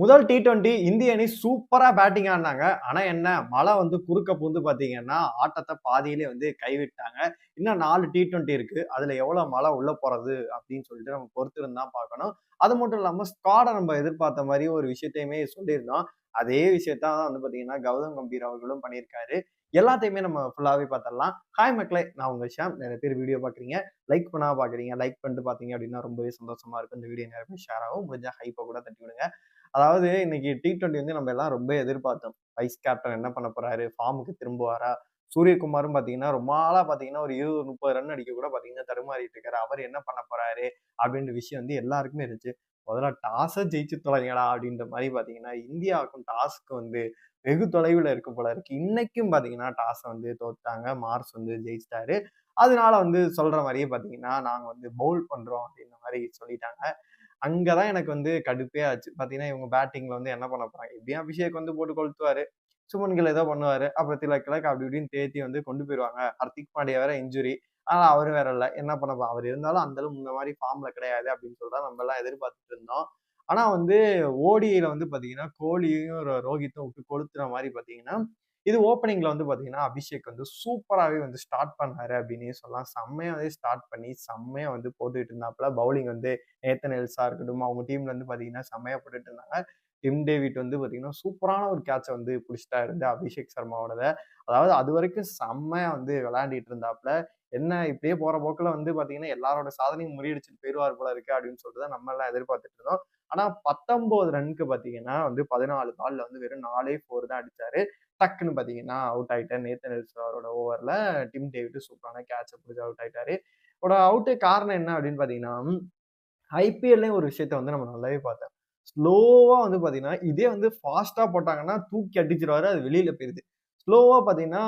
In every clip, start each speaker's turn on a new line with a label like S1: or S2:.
S1: முதல் T twenty இந்திய அணி சூப்பராக பேட்டிங் ஆடினாங்க. ஆனால் என்ன? மழை வந்து குறுக்க பூந்து பார்த்தீங்கன்னா ஆட்டத்தை பாதியிலே வந்து கைவிட்டாங்க. இன்னும் நாலு டி டுவெண்ட்டி இருக்குது அதில் எவ்வளோ மழை உள்ளே போகிறது அப்படின்னு சொல்லிட்டு நம்ம பொறுத்திருந்து தான் பார்க்கணும். அது மட்டும் இல்லாமல் ஸ்காடை நம்ம எதிர்பார்த்த மாதிரி ஒரு விஷயத்தையுமே சொல்லியிருந்தோம். அதே விஷயத்தான் வந்து பார்த்தீங்கன்னா கௌதம் கம்பீர் அவர்களும் பண்ணியிருக்காரு. எல்லாத்தையுமே நம்ம ஃபுல்லாகவே பார்த்துடலாம். ஹாய் மக்களே நான் உங்கள் ஷாம். நிறைய பேர் வீடியோ பார்க்குறீங்க. லைக் பண்ணா பார்க்குறீங்க. லைக் பண்ணிட்டு பார்த்தீங்க அப்படின்னா ரொம்பவே சந்தோஷமா இருக்கும். இந்த வீடியோ நிறைய பேர் ஷேர் ஆகும் முடிஞ்சால் ஹைப்பை கூட தட்டி விடுங்க அதாவது இன்னைக்கு டி ட்வெண்ட்டி வந்து நம்ம எல்லாம் ரொம்ப எதிர்பார்த்தோம். வைஸ் கேப்டன் என்ன பண்ண போறாரு? ஃபார்முக்கு திரும்புவாரா? சூரியகுமாரும் பார்த்தீங்கன்னா ரொம்ப நாளாக பார்த்தீங்கன்னா ஒரு இருபது முப்பது ரன் அடிக்க கூட பார்த்தீங்கன்னா தருமாறிட்டு இருக்காரு. அவர் என்ன பண்ண போறாரு? அப்படின்ற விஷயம் வந்து எல்லாருக்குமே இருந்துச்சு. முதல்ல டாஸை ஜெயிச்சு தொலைங்கடா அப்படின்ற மாதிரி பார்த்தீங்கன்னா இந்தியாவுக்கும் டாஸ்க்கு வந்து வெகு தொலைவில் இருக்க போல இருக்கு. இன்னைக்கும் பார்த்தீங்கன்னா டாஸை வந்து தோத்தாங்க மார்ஸ் வந்து ஜெயிச்சிட்டாரு. அதனால வந்து சொல்ற மாதிரியே பார்த்தீங்கன்னா நாங்கள் வந்து பவுல் பண்ணுறோம் அப்படின்ற மாதிரி சொல்லிட்டாங்க. அங்கதான் எனக்கு வந்து கடுப்பே ஆச்சு. பாத்தீங்கன்னா இவங்க பேட்டிங்ல வந்து என்ன பண்ண போறாங்க? எப்படியும் அபிஷேக் வந்து போட்டு கொளுத்துவாரு. சுமன்கள் ஏதோ பண்ணுவாரு. அப்புறம் திலக் கிழக்கு அப்படி இப்படின்னு தேத்தி வந்து கொண்டு போயிருவாங்க. ஹர்திக் பாண்டியா வேற இன்ஜுரி ஆனா அவரு வேற இல்ல. என்ன பண்ண அவர் இருந்தாலும் அந்த அளவு இந்த மாதிரி ஃபார்ம்ல கிடையாது அப்படின்னு சொல்லிட்டு நம்ம எல்லாம் எதிர்பார்த்துட்டு இருந்தோம். ஆனா வந்து ஓடியில வந்து பாத்தீங்கன்னா கோலியும் ரோஹித்தும் விட்டு கொளுத்துற மாதிரி பாத்தீங்கன்னா இது ஓப்பனிங்ல வந்து பாத்தீங்கன்னா அபிஷேக் வந்து சூப்பராகவே வந்து ஸ்டார்ட் பண்ணாரு அப்படின்னு சொல்லலாம். செம்மையா வந்து ஸ்டார்ட் பண்ணி செம்மையா வந்து போட்டுட்டு இருந்தாப்புல. பவுலிங் வந்து நேத்தன் எல்ஸா இருக்கட்டும் அவங்க டீம்ல வந்து பாத்தீங்கன்னா செம்மையா போட்டுட்டு இருந்தாங்க. டிம் டேவிட் வந்து பார்த்தீங்கன்னா சூப்பரான ஒரு கேட்சை வந்து பிடிச்சிட்டா இருந்து அபிஷேக் சர்மாவோடத. அதாவது அது வரைக்கும் செம்மையா வந்து விளையாண்டிட்டு இருந்தாப்புல. என்ன இப்படியே போற போக்கில் வந்து பார்த்தீங்கன்னா எல்லாரோட சாதனையும் முறியடிச்சுட்டு போயிடுவார் போல இருக்கு அப்படின்னு சொல்லிட்டு தான் நம்ம எல்லாம் எதிர்பார்த்துட்டு இருந்தோம். ஆனால் பத்தொம்போது ரன்க்கு பார்த்தீங்கன்னா வந்து பதினாலு பால்ல வந்து வெறும் நாலே ஃபோர் தான் அடிச்சாரு. டக்குன்னு பார்த்தீங்கன்னா அவுட் ஆகிட்டார் நேத்தன் நெல்சன் அவரோட ஓவரில் டிம் டேவிட் சூப்பரான கேட்சை பிடிச்சி அவுட் ஆகிட்டாரு அவரோட அவுட்டு காரணம் என்ன அப்படின்னு பார்த்தீங்கன்னா ஐபிஎல்லையும் ஒரு விஷயத்த வந்து நம்ம நல்லாவே பார்த்தேன். ஸ்லோவாக வந்து பார்த்தீங்கன்னா இதே வந்து ஃபாஸ்ட்டாக போட்டாங்கன்னா தூக்கி அடிச்சிருவாரு அது வெளியில் போயிருது. ஸ்லோவாக பார்த்தீங்கன்னா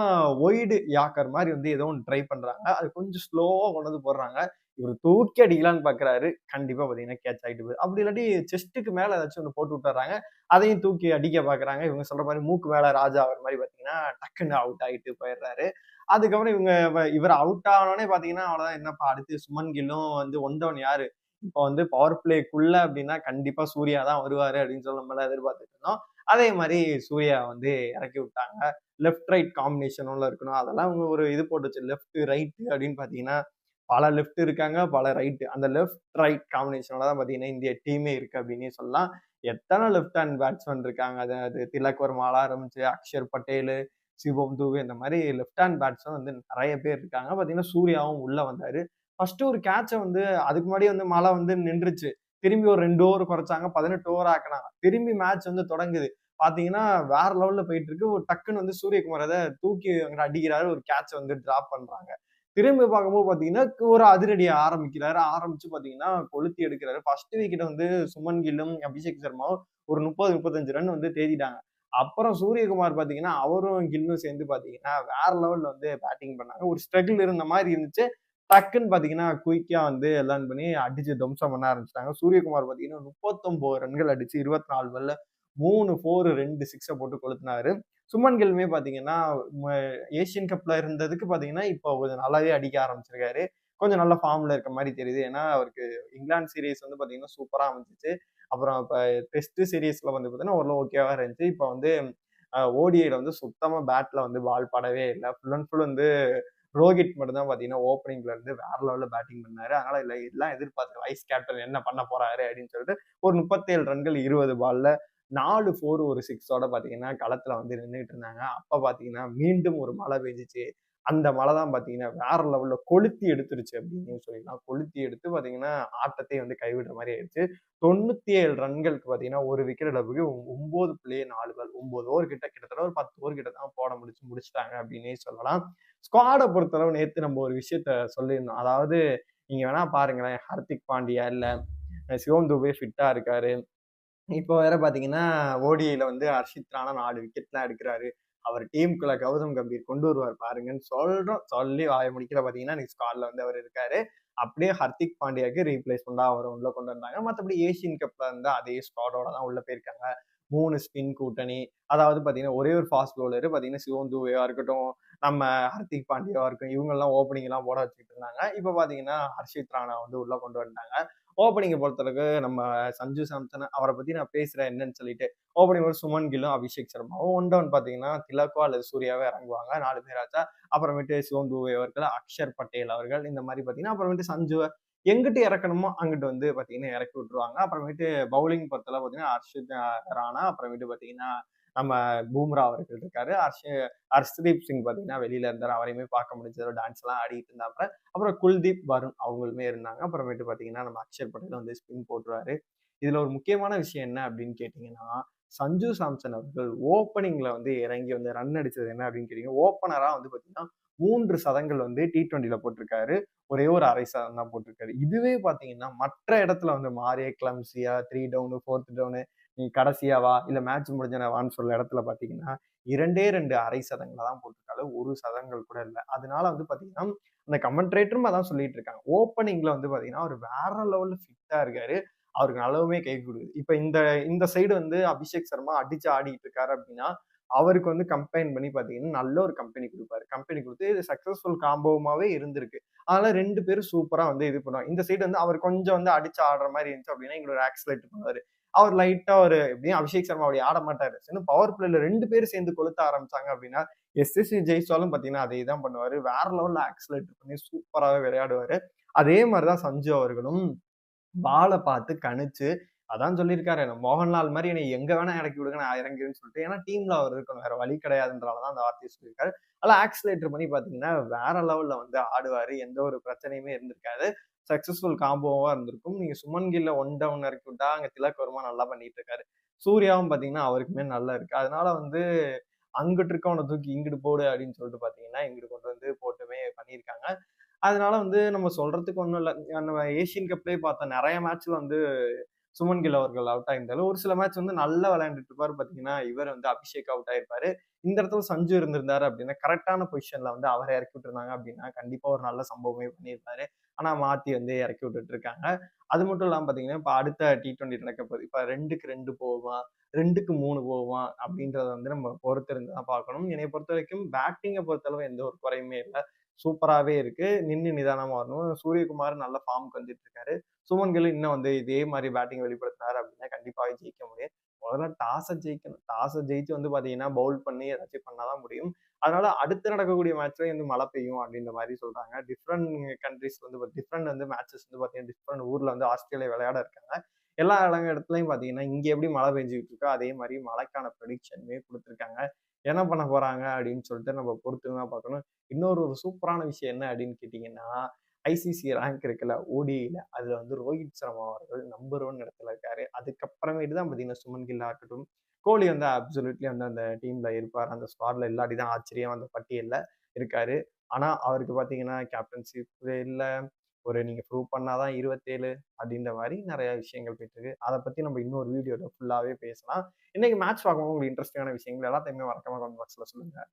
S1: ஒய்டு யாக்கர் மாதிரி வந்து ஏதோ ஒன்று ட்ரை பண்ணுறாங்க அது கொஞ்சம் ஸ்லோவாக கொண்டு வந்து போடுறாங்க. இவர் தூக்கி அடிக்கலான்னு பார்க்குறாரு கண்டிப்பாக பார்த்தீங்கன்னா கேட்ச் ஆகிட்டு போகுது அப்படி இல்லாட்டி செஸ்ட்டுக்கு மேலே ஏதாச்சும் ஒன்று போட்டு விட்டுறாங்க. அதையும் தூக்கி அடிக்க பார்க்குறாங்க இவங்க சொல்கிற மாதிரி மூக்கு மேலே ராஜா அவர் மாதிரி பார்த்தீங்கன்னா டக்குன்னு அவுட் ஆகிட்டு போயிடுறாரு. அதுக்கப்புறம் இவங்க இவர் அவுட் ஆனோடனே பார்த்தீங்கன்னா அவ்வளோதான் என்னப்பா அடுத்து சுமன் கில்லும் வந்து ஒன் டவுன் யாரு? இப்போ வந்து பவர் பிளேக்குள்ள அப்படின்னா கண்டிப்பாக சூர்யா தான் வருவார் அப்படின்னு சொல்ல நம்ம எதிர்பார்த்துட்டு இருந்தோம். அதே மாதிரி சூர்யா வந்து இறக்கி விட்டாங்க. லெஃப்ட் ரைட் காம்பினேஷனும் இருக்கணும். அதெல்லாம் அவங்க ஒரு இது போட்டுச்சு லெஃப்ட் ரைட் அப்படின்னு பார்த்தீங்கன்னா பல லெஃப்ட் இருக்காங்க பல ரைட்டு அந்த லெஃப்ட் ரைட் காம்பினேஷனோட தான் பார்த்தீங்கன்னா இந்திய டீமே இருக்கு அப்படின்னே சொல்லலாம். எத்தனை லெஃப்ட் ஹேண்ட் பேட்ஸ்மேன் இருக்காங்க? அது அது திலக் வர்மால ஆரம்பிச்சு அக்ஷர் பட்டேலு சிவம் தூவே இந்த மாதிரி லெஃப்ட் ஹேண்ட் பேட்ஸ்மேன் வந்து நிறைய பேர் இருக்காங்க. பார்த்தீங்கன்னா சூர்யாவும் உள்ளே வந்தார். ஃபர்ஸ்ட் ஒரு கேட்சை வந்து அதுக்கு முன்னாடி வந்து மழை வந்து நின்றுச்சு. திரும்பி ஒரு ரெண்டு ஓவர் குறைச்சாங்க பதினெட்டு ஓவர் ஆக்கினாங்க. திரும்பி மேட்ச் வந்து தொடங்குது. பாத்தீங்கன்னா வேற லெவல்ல போயிட்டு இருக்கு. ஒரு டக்குன்னு வந்து சூரியகுமார் அதை தூக்கி அங்கே அடிக்கிறாரு. ஒரு கேட்ச் வந்து டிராப் பண்றாங்க. திரும்பி பார்க்கும்போது பாத்தீங்கன்னா ஒரு அதிரடியை ஆரம்பிக்கிறாரு. ஆரம்பிச்சு பாத்தீங்கன்னா கொளுத்தி எடுக்கிறாரு. ஃபர்ஸ்ட் விக்கெட் வந்து சுமன் கில்லும் அபிஷேக் சர்மாவும் ஒரு முப்பது முப்பத்தஞ்சு ரன் வந்து தேடிட்டாங்க அப்புறம் சூரியகுமார் பாத்தீங்கன்னா அவரும் கில்லும் சேர்ந்து பாத்தீங்கன்னா வேற லெவல்ல வந்து பேட்டிங் பண்ணாங்க. ஒரு ஸ்ட்ரகிள் இருந்த மாதிரி இருந்துச்சு. டக்குன்னு பார்த்தீங்கன்னா குயிக்காக வந்து எல்லாம் பண்ணி அடிச்சு துவம்சம் பண்ண ஆரம்பிச்சிட்டாங்க. சூரியகுமார் பார்த்தீங்கன்னா முப்பத்தொம்போது ரன்கள் அடிச்சு இருபத்தி நாலு பல்ல மூணு ஃபோர் ரெண்டு சிக்ஸை போட்டு கொளுத்தினாரு. சுமன் கில்மே பார்த்தீங்கன்னா ம- ஏசியன் இருந்ததுக்கு பார்த்தீங்கன்னா இப்போ கொஞ்சம் நல்லாவே அடிக்க ஆரம்பிச்சிருக்காரு. கொஞ்சம் நல்ல ஃபார்மில் இருக்க மாதிரி தெரியுது. ஏன்னா அவருக்கு இங்கிலாந்து சீரீஸ் வந்து பார்த்தீங்கன்னா சூப்பராக அமைஞ்சிச்சு. அப்புறம் இப்போ டெஸ்ட் சீரீஸில் வந்து பார்த்தீங்கன்னா ஓரளவு ஓகேவாக இருந்துச்சு. இப்போ வந்து ஓடிஐயில் வந்து சுத்தமாக பேட்டில் வந்து பால் படவே இல்லை. ஃபுல் அண்ட் ஃபுல் வந்து ரோஹித் மட்டும் தான் பார்த்தீங்கன்னா ஓப்பனிங்ல இருந்து வேற லெவலில் பேட்டிங் பண்ணாரு. அதனால இல்லை எல்லாம் எதிர்பார்த்து வைஸ் கேப்டன் என்ன பண்ண போறாரு அப்படின்னு சொல்லிட்டு ஒரு முப்பத்தேழு ரன்கள் இருபது பால்ல நாலு ஃபோர் ஒரு சிக்ஸோட பார்த்தீங்கன்னா களத்துல வந்து நின்றுட்டு இருந்தாங்க. அப்போ பார்த்தீங்கன்னா மீண்டும் ஒரு மழை பெஞ்சிச்சு. அந்த மழை தான் பார்த்தீங்கன்னா வேற லெவலில் கொளுத்தி எடுத்துருச்சு அப்படின்னு சொல்லிடலாம். கொளுத்தி எடுத்து பார்த்தீங்கன்னா ஆட்டத்தை வந்து கைவிடுற மாதிரி ஆயிடுச்சு. தொண்ணூத்தி ஏழு ரன்களுக்கு பார்த்தீங்கன்னா ஒரு விக்கெட் இழப்புக்கு ஒன்பது பிளே நாலு பால் ஒன்பது ஓவர் கிட்ட கிட்டத்தட்ட ஒரு பத்து ஓவர் கிட்ட தான் போட முடிச்சு முடிச்சிட்டாங்க அப்படின்னே சொல்லலாம். ஸ்குவாடை பொறுத்தளவு நேற்று நம்ம ஒரு விஷயத்த சொல்லியிருந்தோம். அதாவது நீங்க வேணா பாருங்களேன் ஹர்திக் பாண்டியா இல்லை சிவம் துபே ஃபிட்டா இருக்காரு. இப்போ வேற பாத்தீங்கன்னா ஓடிஐல வந்து ஹர்ஷித் ராணா நாலு விக்கெட்லாம் எடுக்கிறாரு. அவர் டீமுக்குள்ள கௌதம் கம்பீர் கொண்டு வருவார் பாருங்கன்னு சொல்றோம். சொல்லி வாய முடிக்கிற பாத்தீங்கன்னா இன்னைக்கு ஸ்குவாட்ல வந்து அவர் இருக்காரு. அப்படியே ஹர்திக் பாண்டியாக்கு ரீப்ளேஸ்மெண்டா அவர் உள்ள கொண்டு வந்தாங்க. மற்றபடி ஏசியன் கப்ல இருந்தா அதே ஸ்குவாடோட தான் உள்ள போயிருக்காங்க. மூணு ஸ்பின் கூட்டணி. அதாவது பாத்தீங்கன்னா ஒரே ஒரு ஃபாஸ்ட் பவுலர் பாத்தீங்கன்னா சிவன் துவேவா இருக்கட்டும் நம்ம ஹர்திக் பாண்டியாவா இருக்கும் இவங்கெல்லாம் ஓப்பனிங்லாம் போட வச்சுக்கிட்டு இருந்தாங்க. இப்போ பாத்தீங்கன்னா ஹர்ஷித் ராணா வந்து உள்ள கொண்டு வந்துட்டாங்க. ஓப்பனிங்கை பொறுத்தளவுக்கு நம்ம சஞ்சு சாம்சன் அவரை பத்தி நான் பேசுறேன் என்னன்னு சொல்லிட்டு. ஓப்பனிங் ஒரு சுமன் கில்லும் அபிஷேக் சர்மாவும் ஒன் டவுன் பாத்தீங்கன்னா திலக்கோ அல்லது சூர்யாவே இறங்குவாங்க நாலு பேராச்சா. அப்புறமேட்டு சிவம் தூவே அவர்கள் அக்ஷர் பட்டேல் அவர்கள் இந்த மாதிரி பார்த்தீங்கன்னா அப்புறமேட்டு சஞ்சுவை எங்கிட்டு இறக்கணுமோ அங்கிட்டு வந்து பார்த்தீங்கன்னா இறக்கி விட்டுருவாங்க. அப்புறமேட்டு பவுலிங் பொறுத்தளவு பார்த்தீங்கன்னா ஹர்ஷித் ராணா அப்புறமேட்டு பார்த்தீங்கன்னா நம்ம பூம்ரா அவர்கள் இருக்காரு. ஹர்ஷ ஹர்ஷ்தீப் சிங் பார்த்தீங்கன்னா வெளியில இருந்தார். அவரையுமே பார்க்க முடிஞ்சது. டான்ஸ் எல்லாம் ஆடிட்டு இருந்தாப்புல. அப்புறம் குல்தீப் வருண் அவங்களுமே இருந்தாங்க. அப்புறமேட்டு பார்த்தீங்கன்னா நம்ம அக்ஷர் பட்டேல் வந்து ஸ்பின் போட்டுருவாரு. இதுல ஒரு முக்கியமான விஷயம் என்ன அப்படின்னு கேட்டீங்கன்னா சஞ்சு சாம்சன் அவர்கள் ஓப்பனிங்ல வந்து இறங்கி வந்து ரன் அடிச்சது என்ன அப்படின்னு கேட்டிங்கன்னா ஓப்பனரா வந்து பாத்தீங்கன்னா மூன்று சதங்கள் வந்து டி டுவெண்ட்டில போட்டிருக்காரு. ஒரே ஒரு அரை சதம் தான் போட்டிருக்காரு. இதுவே பாத்தீங்கன்னா மற்ற இடத்துல வந்து மாறிய கிளம்சியா த்ரீ டவுனு ஃபோர்த் டவுனு நீ கடைசியாவா இல்ல மேட்ச் முடிஞ்சனவான்னு சொல்ல இடத்துல பாத்தீங்கன்னா இரண்டே ரெண்டு அரை சதங்களை தான் போட்டிருக்காரு. ஒரு சதங்கள் கூட இல்லை. அதனால வந்து பாத்தீங்கன்னா அந்த கமெண்ட்ரேட்டரும் அதான் சொல்லிட்டு இருக்காங்க. ஓப்பனிங்ல வந்து பாத்தீங்கன்னா அவர் வேற லெவல்ல ஃபிட்டா இருக்காரு. அவருக்கு நல்லவுமே கை கொடுக்குது. இப்ப இந்த இந்த சைடு வந்து அபிஷேக் சர்மா அடிச்சு ஆடிட்டு இருக்காரு அப்படின்னா அவருக்கு வந்து கம்பைன் பண்ணி பாத்தீங்கன்னா நல்ல ஒரு கம்பெனி கொடுப்பாரு. கம்பெனி கொடுத்து இது சக்சஸ்ஃபுல் காம்போவுமாவே இருந்திருக்கு. அதனால ரெண்டு பேரும் சூப்பரா வந்து இது பண்ணுவாங்க. இந்த சைடு வந்து அவர் கொஞ்சம் வந்து அடிச்சு ஆடுற மாதிரி இருந்துச்சு அப்படின்னா எங்களோட ஆக்சிலேட் பண்ணுவாரு. அவர் லைட்டா ஒரு எப்படியும் அபிஷேக் சர்மா அப்படி ஆட மாட்டாரு. இன்னும் பவர் பிளேல ரெண்டு பேரும் சேர்ந்து கொளுத்த ஆரம்பிச்சாங்க அப்படின்னா எஸ்எஸ்சி ஜெயிச்சாலும் பாத்தீங்கன்னா அதே தான் பண்ணுவாரு. வேற லெவல்ல ஆக்சிலேட் பண்ணி சூப்பராகவே விளையாடுவாரு. அதே மாதிரிதான் சஞ்சு அவர்களும் பாலை பார்த்து கணிச்சு அதான் சொல்லியிருக்காரு மோகன்லால் மாதிரி என்னை எங்க வேணா இறக்கி விடுங்க நான் இறங்கிடுன்னு சொல்லிட்டு. ஏன்னா டீம்ல அவர் இருக்கணும் வேற வழி கிடையாதுன்றதாலதான் அந்த வார்த்தையை சொல்லியிருக்காரு. அதெல்லாம் ஆக்சிலேட்டர் பண்ணி பாத்தீங்கன்னா வேற லெவல்ல வந்து ஆடுவாரு எந்த ஒரு பிரச்சனையுமே இருந்திருக்காது. சக்சஸ்ஃபுல் காம்போவா இருந்திருக்கும். நீங்க சுமன் கில்ல ஒன் டவுன் இறக்கி விட்டா அங்க திலக் வருமா நல்லா பண்ணிட்டு இருக்காரு. சூர்யாவும் பாத்தீங்கன்னா அவருக்குமே நல்லா இருக்கு. அதனால வந்து அங்கிட்டு இருக்கவனை தூக்கி இங்கிட்டு போடு அப்படின்னு சொல்லிட்டு பாத்தீங்கன்னா இங்கிட்டு கொண்டு வந்து போட்டுமே பண்ணியிருக்காங்க. அதனால வந்து நம்ம சொல்றதுக்கு ஒன்றும் இல்லை. நம்ம ஏஷியன் கப்லேயே பார்த்த நிறைய மேட்ச்ல வந்து சுமன் கில் அவர்கள் அவுட் ஆயிருந்தாலும் ஒரு சில மேட்ச் வந்து நல்லா விளையாண்டுட்டு இருப்பாரு. பாத்தீங்கன்னா இவர் வந்து அபிஷேக் அவுட் ஆயிருப்பாரு. இந்த இடத்துல சஞ்சு இருந்திருந்தாரு அப்படின்னா கரெக்டான பொசிஷன்ல வந்து அவரை இறக்கி விட்டுருந்தாங்க அப்படின்னா கண்டிப்பா ஒரு நல்ல சம்பவமே பண்ணியிருப்பாரு. ஆனா மாத்தி வந்து இறக்கி விட்டுட்டு இருக்காங்க. அது மட்டும் இல்லாம பாத்தீங்கன்னா இப்ப அடுத்த டி டுவெண்டி நடக்க போகுது. இப்ப ரெண்டுக்கு ரெண்டு போவான் ரெண்டுக்கு மூணு போவான் அப்படின்றத வந்து நம்ம பொறுத்து இருந்து தான் பார்க்கணும். என்னை பொறுத்த வரைக்கும் பேட்டிங்கை பொறுத்தளவு எந்த ஒரு குறையுமே இல்லை. சூப்பராகவே இருக்கு. நின்று நிதானமாக வரணும். சூரியகுமார் நல்ல ஃபார்முக்கு வந்துட்டு இருக்காரு சுமன் கில் இன்னும் வந்து இதே மாதிரி பேட்டிங் வெளிப்படுத்தினார் அப்படின்னா கண்டிப்பாக ஜெயிக்க முடியும். முதல்ல டாஸை ஜெயிக்கணும். டாஸை ஜெயிச்சு வந்து பார்த்தீங்கன்னா பவுல் பண்ணி ஏதாச்சும் பண்ணாதான் முடியும். அதனால அடுத்து நடக்கக்கூடிய மேட்ச்ல வந்து மழை பெய்யும் அப்படின்ற மாதிரி சொல்றாங்க. டிஃப்ரெண்ட் கண்ட்ரிஸ் வந்து டிஃப்ரெண்ட் வந்து மேட்சஸ் வந்து பார்த்தீங்கன்னா டிஃப்ரெண்ட் ஊர்ல வந்து ஆஸ்திரேலியா விளையாட இருக்காங்க. எல்லா இடங்கள் இடத்துலையும் பார்த்தீங்கன்னா இங்கே எப்படி மழை பெஞ்சிக்கிட்டு இருக்கோ அதே மாதிரி மழைக்கான ப்ரெடிக்ஷனுமே கொடுத்துருக்காங்க. என்ன பண்ண போறாங்க அப்படின்னு சொல்லிட்டு நம்ம பொறுத்து தான் பார்க்கணும். இன்னொரு ஒரு சூப்பரான விஷயம் என்ன அப்படின்னு கேட்டீங்கன்னா ஐசிசி ரேங்க் இருக்குல்ல ஓடியில் அதுல வந்து ரோஹித் சர்மா அவர்கள் நம்பர் ஒன் இடத்துல இருக்காரு. அதுக்கப்புறமேட்டு தான் பார்த்தீங்கன்னா சுமன் கில்லா இருக்கட்டும் கோலி வந்து அப்சல்யூட்லி வந்து அந்த டீம்ல இருப்பார். அந்த ஸ்குவாட்ல இல்லாட்டி தான் ஆச்சரியம் அந்த பட்டியல்ல இருக்காரு. ஆனா அவருக்கு பாத்தீங்கன்னா கேப்டன்ஷிப் இல்லை ஒரு நீங்கள் ப்ரூவ் பண்ணாதான் இருபத்தேழு அப்படின்ற மாதிரி நிறைய விஷயங்கள் போயிட்டு இருக்கு அதை பற்றி நம்ம இன்னொரு வீடியோவில் ஃபுல்லாகவே பேசலாம். இன்னைக்கு மேட்ச் பார்க்கும்போது உங்களுக்கு இன்ட்ரெஸ்டிங்கான விஷயங்கள் எல்லாத்தையுமே மறக்காம கமெண்ட் பாக்ஸில் சொல்லுங்கள்